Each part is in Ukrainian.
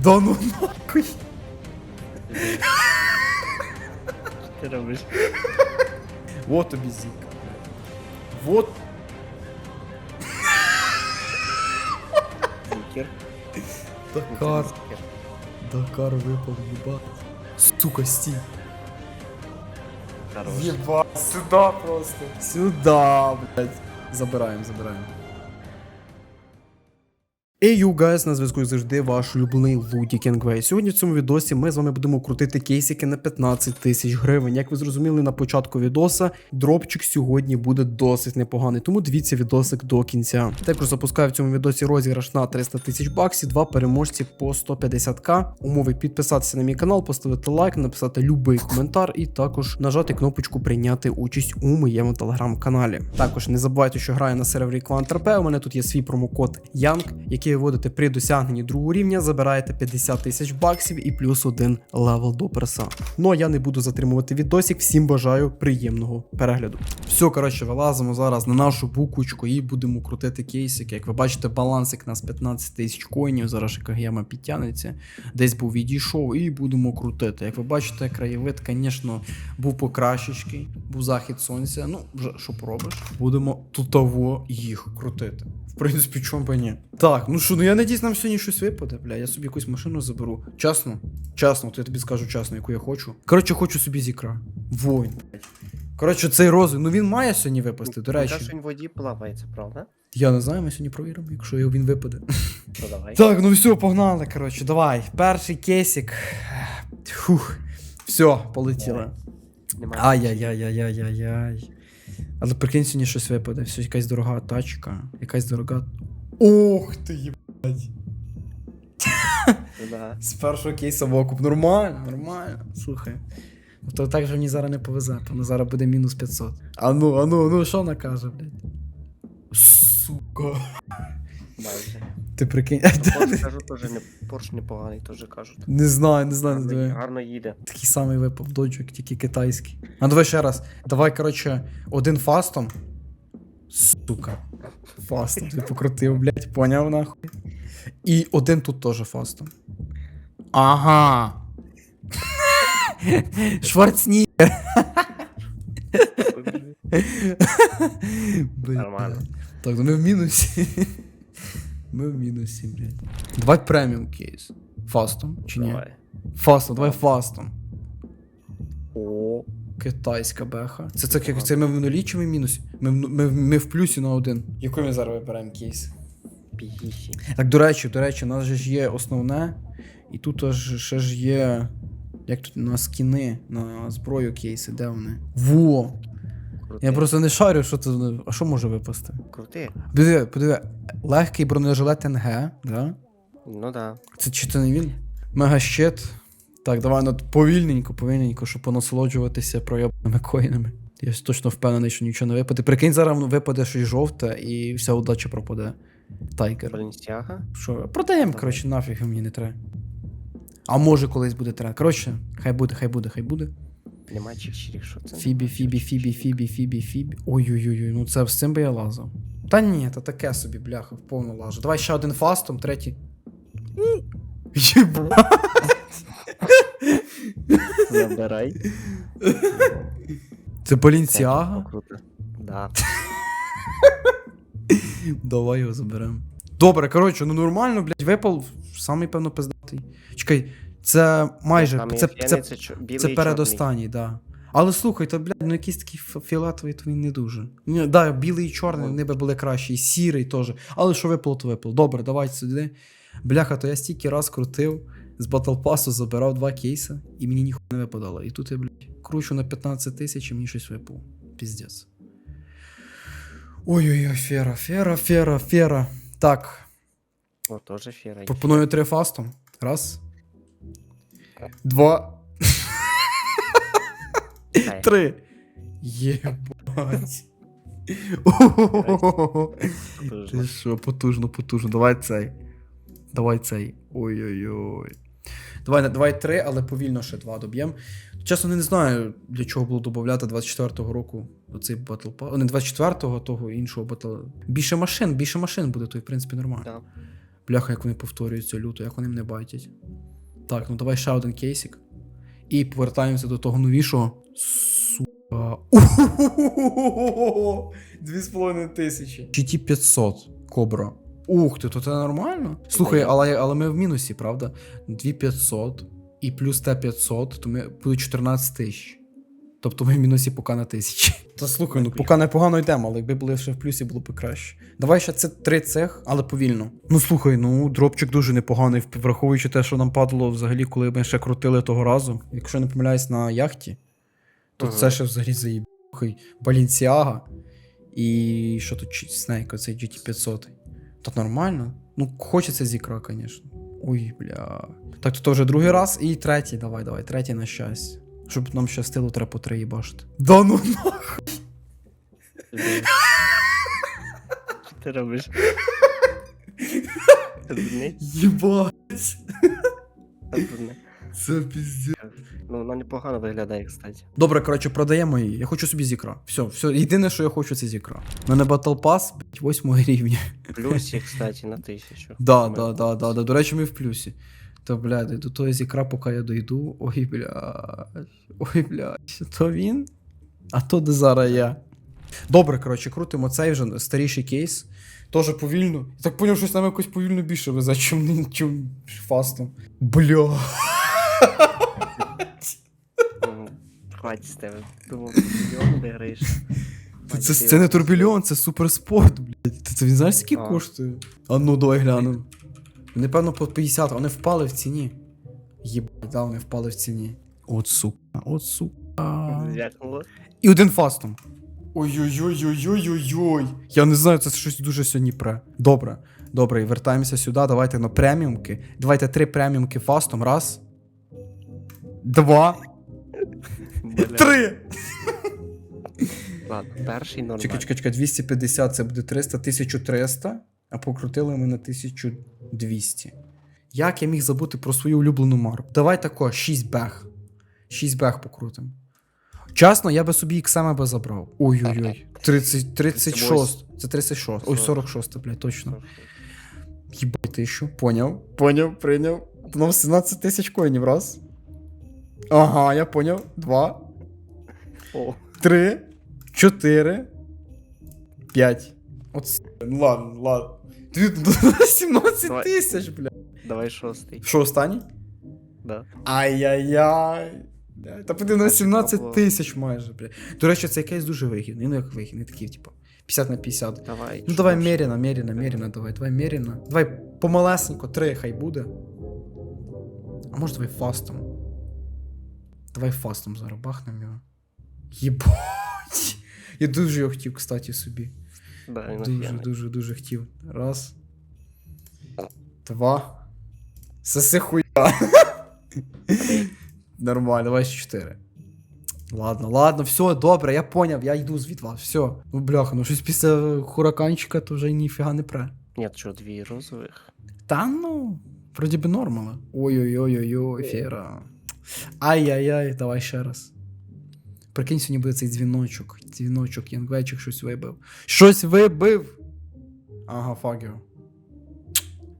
Да ну нахуй. Ти робиш? Вот тобі зіка. Вот. Зікер. Дакар. Дакар випав, єбать. Сука, стій. Хорош. Єбать, сюда просто. Сюда, блядь. Забираємо, забираємо. Ей, you guys, на зв'язку завжди ваш улюблений Луді Кінгвей. Сьогодні в цьому відосі ми з вами будемо крутити кейсики на 15 тисяч гривень. Як ви зрозуміли на початку відоса, дропчик сьогодні буде досить непоганий, тому дивіться відосик до кінця. Також запускаю в цьому відосі розіграш на 300 тисяч баксів, два переможці по 150к. Умови підписатися на мій канал, поставити лайк, написати любий коментар і також нажати кнопочку прийняти участь у моєму телеграм-каналі. Також не забувайте, що граю на сервері QuantRP. У мене тут є свій промокод YANG, який вводите при досягненні другого рівня, забираєте 50 тисяч баксів і плюс один левел до перса. Ну а я не буду затримувати відосик. Всім бажаю приємного перегляду. Все, коротше, вилазимо зараз на нашу букучку і будемо крутити кейсики. Як ви бачите, балансик у нас 15 тисяч коїнів. Зараз ще Кагема підтягнеться. Десь був відійшов і будемо крутити. Як ви бачите, краєвид, звісно, був покращечкий, був захід сонця. Ну, вже що поробиш? Будемо тутово їх крутити. В принципі, чому би ні. Так, ну що, ну я надіюсь, нам сьогодні щось випаде, бля. Я собі якусь машину заберу. Чесно? Чесно, то я тобі скажу чесно, яку я хочу. Коротше, хочу собі зікра. Воїн. Коротше, цей розвиток, ну він має сьогодні випасти, до речі. Що він в воді плавається, правда? Я не знаю, ми сьогодні провіримо, якщо його він випаде. То давай. Так, ну все, погнали, коротше, давай. Перший кейсик. Фух. Все, полетіли. Немає. Ай-яй-яй-яй-яй-яй. Але прикинь, сьогодні щось випаде. Все, якась дорога тачка, якась дорога. Ох ти їбать. Да. З першого кейса в окуп. Нормально, нормально. Слухай. То так же мені зараз не повезе, тому зараз буде мінус 500. А ну, а ну, ну, що вона каже, блядь? Сука. Майже. Ти прикинь. Порш кажу, теж не Порш непоганий, теж кажуть. Не знаю, не знаю, не Гарно, знаю. гарно їде. Такий самий випав доджик, тільки китайський. А давай ще раз. Давай, коротше, один фастом. Сука. Фастом ти покрутив, блядь, поняв нахуй. І один тут теж фастом. Ага. Шварцнігер. Нормально. Так, ну ми в мінусі. Ми в мінусі, блядь. Давай преміум кейс. Фастом, чи ні? Давай. Фастом, давай фастом. О, Китайська беха. Це це, це, це ми в нулі чи ми в мінусі? Ми, в- ми, ми в плюсі на один. Яку ми зараз вибираємо кейс? Так, до речі, до речі, у нас же ж є основне, і тут аж ще ж є. Як тут на скіни, на зброю кейси, де вони? Во! Крути. Я просто не шарю, що це. А що може випасти? Крути. Подиви, подиви, легкий бронежилет НГ, да? Ну да. Це чи це не він? Мегащит. Так, давай ну, повільненько, повільненько, щоб понасолоджуватися проєбаними коїнами. Я точно впевнений, що нічого не випаде. Прикинь, зараз випаде щось жовте і вся удача пропаде. Тайгер. Баленсіага. Що? Продаємо, коротше, нафіг мені не треба. А може колись буде треба. Коротше, хай буде, хай буде, хай буде. Нема чик-чирік, що це? Фібі, фібі, фібі, фібі, фібі, фібі. Ой-ой-ой, ну це з цим би я лазав. Та ні, та таке собі, бляха, повну лажу. Давай ще один фастом, третій. Єба. Забирай. Це Балінсіага? Круто. Да. Давай його заберемо. Добре, коротше, ну нормально, блядь, випав самий певно пиздатий. Чекай, це майже. Це, це, це, це передостанній, да. Але слухай, то, блядь, ну якийсь такий фіолетовий, то він не дуже. Ні, да, білий і чорний, вони би були кращі, і сірий теж. Але що випало, то випало. Добре, давай сюди. Бляха, то я стільки раз крутив, з Battle Pass забирав два кейси, і мені ніхуя не випадало. І тут я, блядь, кручу на 15 тисяч, і мені щось випало. Піздець. Ой-ой-ой, фера, фера, фера, фера. Так, О, теж фіра. є. пропоную три фастом. Раз. Два. Три. Єбать. Ти що, потужно, потужно. Давай цей. Давай цей. Ой-ой-ой. Давай, давай три, але повільно ще два доб'ємо. Чесно, не знаю, для чого було додати 24-го року оцей Pass. О, не 24-го, а того іншого Battle. Більше машин, більше машин буде, то в принципі нормально. Да. Бляха, як вони повторюються люто, як вони мене байтять. Так, ну давай ще один кейсик. І повертаємося до того новішого. Сука. Дві з половиною тисячі. GT 500 Кобра. Ух ти, то це нормально? Слухай, але, але ми в мінусі, правда? 2500 і плюс Т500, то ми буде 14 тисяч. Тобто ми в мінусі поки на тисячі. Та слухай, ну поки непогано йдемо, але якби були ще в плюсі, було б краще. Давай ще це три цех, але повільно. Ну слухай, ну дропчик дуже непоганий, враховуючи те, що нам падало взагалі, коли ми ще крутили того разу. Якщо не помиляюсь на яхті, то Ага. це ще взагалі заїбухий Балінсіага. І що тут чи- Снейк, оцей GT500. Та нормально. Ну, хочеться зікра, звісно. Ой, бля. Так, то вже другий раз і третій, давай, давай, третій на щастя. Щоб нам щастило, треба по три їбашити. Да ну нахуй. Що ти робиш? Єбать. Це піздець. Ну, воно непогано виглядає, кстати. Добре, коротше, продаємо її. Я хочу собі зікра. Все, все. Єдине, що я хочу, це зікра. У мене Battle Pass, блядь, 8 рівня. Плюс є, кстати, на тисячу. Да, да, да, да, да. До речі, ми в плюсі. Та, блядь, до того зікра, поки я дойду. Ой, блядь. Ой, блядь. То він? А то де зараз я. Добре, коротше, крутимо цей вже старіший кейс. Тоже повільно. Я так поняв, щось нам якось повільно більше везе, чим, чим фастом. Бля. Хватить з тебе. Думав, мільйон виграєш. Це, це, це не турбільон, це суперспорт, блядь. Це він знаєш, скільки А. коштує? А ну, давай глянемо. Вони, певно, по 50, вони впали в ціні. Єбать, да, вони впали в ціні. От сука, от сука. Звякнуло. І один фастом. Ой-ой-ой-ой-ой-ой-ой. Я не знаю, це щось дуже сьогодні пре. Добре, добре, і вертаємося сюди. Давайте на преміумки. Давайте три преміумки фастом. Раз. Два. Три. Ладно, перший нормальний. Чекай, чекай, чекай, 250 це буде 300, 1300, а покрутили ми на 1200. Як я міг забути про свою улюблену марку? Давай тако, 6 бег. 6 бег покрутимо. Чесно, я би собі XM би забрав. Ой-ой-ой. 30, 36. Це 36. Ой, 46, блядь, точно. Їбай тисячу. Поняв. Поняв, прийняв. Нам 17 тисяч коїнів, раз. Ага, я поняв. Два. О, Три, чотири, п'ять. От ну ладно, ладно. Ти 17 Давай. тисяч, бля. давай шостий. Що останній? Да. Ай-яй-яй. Бля, Та подиви на 17 тисяч майже, бля. До речі, цей кейс дуже вигідний. Ну як вигідний, такий, типу, 50 на 50. Давай. Ну давай мерено, мерено, мерено, давай, давай мерено. Давай помалесенько, три хай буде. А може давай фастом. Давай фастом зараз бахнемо його. Єбать. Я дуже його хотів, кстати, собі. Да, Дуже, дуже, дуже хотів. Раз. Два. Соси хуя. Нормально, давай ще чотири. Ладно, ладно, все, добре, я поняв, я йду звід вас, все. Ну бляха, ну щось після хураканчика то вже ніфіга не пре. Ні, що, дві розових? Та ну, вроді би нормально. Ой-ой-ой-ой-ой, фера. Ай-яй-яй, давай ще раз. Прикинь, сьогодні буде цей дзвіночок. Дзвіночок, янгвейчик щось вибив. Щось вибив! Ага, його.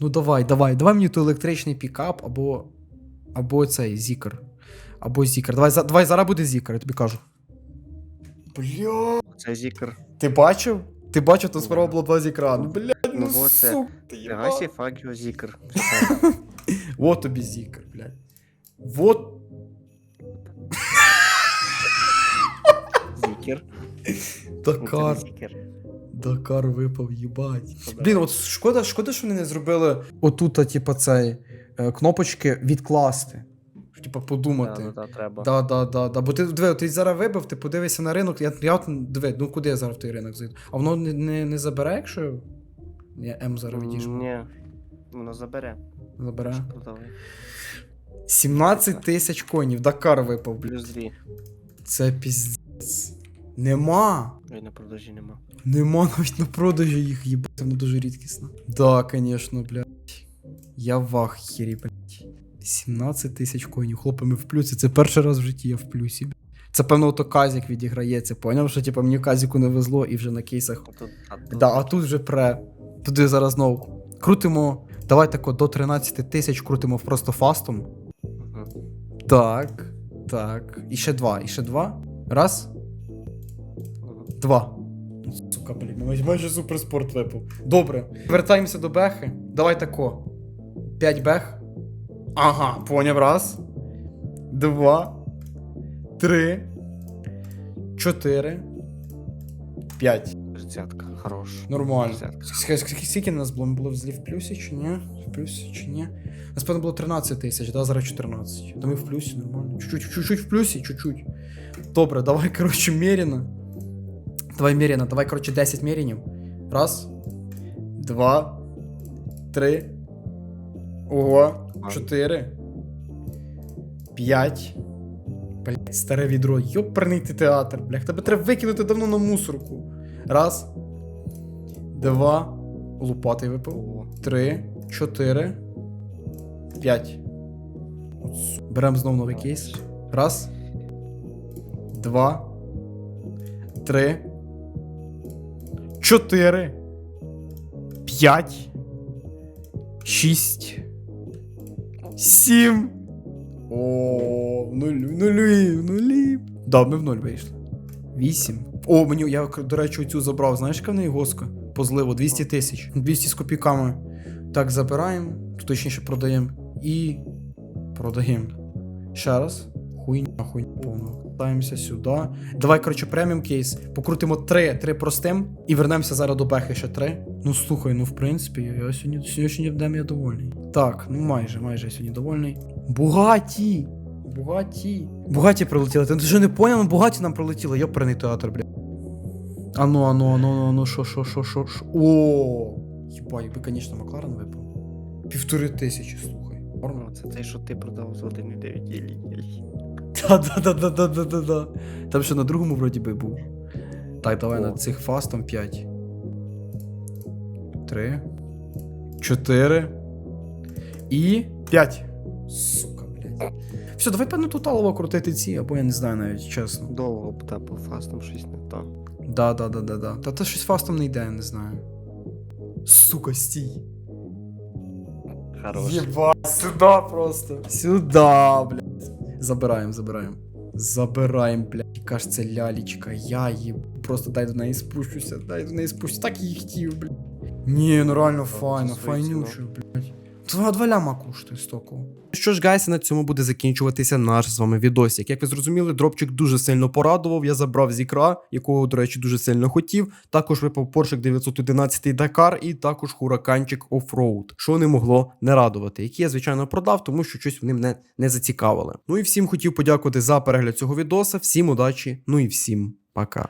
Ну давай, давай, давай мені той електричний пікап або. Або цей зікер. Або зікер. Давай, за- давай зараз буде зікер, я тобі кажу. Бля. Це зікр. Ти бачив? Ти бачив, то справа було два з екрану. Бля, ну, Ну, бо це- ти їбав. фагіо. Все. Вот тобі зікер, блядь. Вот. Ну, не Дакар. Дакар випав, їбать. Ну, Блін, от шкода, шкода, що вони не зробили отут, типа, цей е, кнопочки відкласти. Типа, подумати. Да, да, да, треба. Да, да, да, да. Бо ти диви, ти зараз вибив, ти подивишся на ринок. Я, я диви, ну куди я зараз в той ринок зайду? А воно не, не, не забере, якщо я М зараз відіжму. Ні. Воно забере. Забере. 17 тисяч коїнів, Дакар випав, блін. Це піздець. Нема. На продажі нема. Нема навіть на продажі їх, їбать, воно дуже рідкісно. Да, конечно, блядь. Я в ахері, блядь. 17 тисяч коїнів, хлопці, ми в плюсі. Це перший раз в житті я в плюсі. блядь. Це певно ото казік відіграється, поняв, що типу, мені казіку не везло і вже на кейсах. Тут, а, тут, Да, а тут вже пре. Туди зараз знову. Крутимо Давай тако до 13 тисяч крутимо просто фастом. Мгм. Так. Так. І ще два. І ще два. Раз. Два. Сука, блін, ну майже суперспорт випав. Добре. Вертаємося до бехи. Давай тако. 5 бех. Ага, поняв. Раз. Два. Три. Чотири. П'ять. Тридцятка, хорош. Нормально. Скільки нас було? Ми були взагалі в плюсі чи ні? В плюсі чи ні? Нас певно було 13 тисяч, да, зараз 14. То ми в плюсі, нормально. Чуть-чуть, чуть-чуть в плюсі, чуть-чуть. Добре, давай, коротше, Меріна. Давай, Меріна, давай, коротше, 10 Мерінів. Раз, два, три. Ого, чотири. П'ять. Блять, старе відро. Йоперний ти театр, блях. Тебе треба викинути давно на мусорку. Раз. Два. Лупатий випав. Три, чотири, п'ять. Беремо знову новий кейс. Раз. Два. Три. Чотири. П'ять. Шість. Сім. О, в нулі, в нулі, в нулі. Да, ми в нуль вийшли. Вісім. О, мені, я, до речі, цю забрав. Знаєш, яка в неї госка? По зливу 200 тисяч. 200 з копійками. Так, забираємо, точніше продаємо. І продаємо. Ще раз. Хуйня, хуйня повна. Даємося сюди. Давай, коротше, преміум кейс. Покрутимо три, три простим і вернемося зараз до бехи ще три. Ну слухай, ну в принципі, я сьогодні сьогодні днем я довольний. Так, ну майже, майже я сьогодні довольний. Бугаті! Бугаті. Бугаті прилетіли. Ти що не поняв, ну Бугаті нам прилетіли, йоперний театр, бля. Ану, ану, ану, ану, що, що, що, що, що. О! Єба, якби, звісно, Макларен випав. Півтори тисячі, слухай. Це те, що ти продав за 1,9 єлі. Да-да-да-да-да-да-да. Там ще на другому вроді би був. Так, давай О. на цих фастом 5. 3. 4. І 5. Сука, блядь. Все, давай певно тоталово крутити ці, або я не знаю навіть, чесно. Довго б та по фастом щось не то. Да, да, да, да, да. Та то щось фастом не йде, я не знаю. Сука, стій. Хорош. Єбать, сюда просто. Сюда, блядь. Забираємо, забираємо. Забираємо, блядь. Яка ж це лялечка. Я її просто дай до неї спущуся, дай до неї спущуся. Так її хотів, блядь. Ні, ну реально файно, файнючо, блядь. Два два ляма коштує стоку. Що ж, гайси, на цьому буде закінчуватися наш з вами відосик. Як ви зрозуміли, дропчик дуже сильно порадував. Я забрав з ікра, якого, до речі, дуже сильно хотів. Також випав Porsche 911 Dakar і також хураканчик Offroad, що не могло не радувати, які я, звичайно, продав, тому що щось вони мене не зацікавили. Ну і всім хотів подякувати за перегляд цього відоса. Всім удачі, ну і всім пока.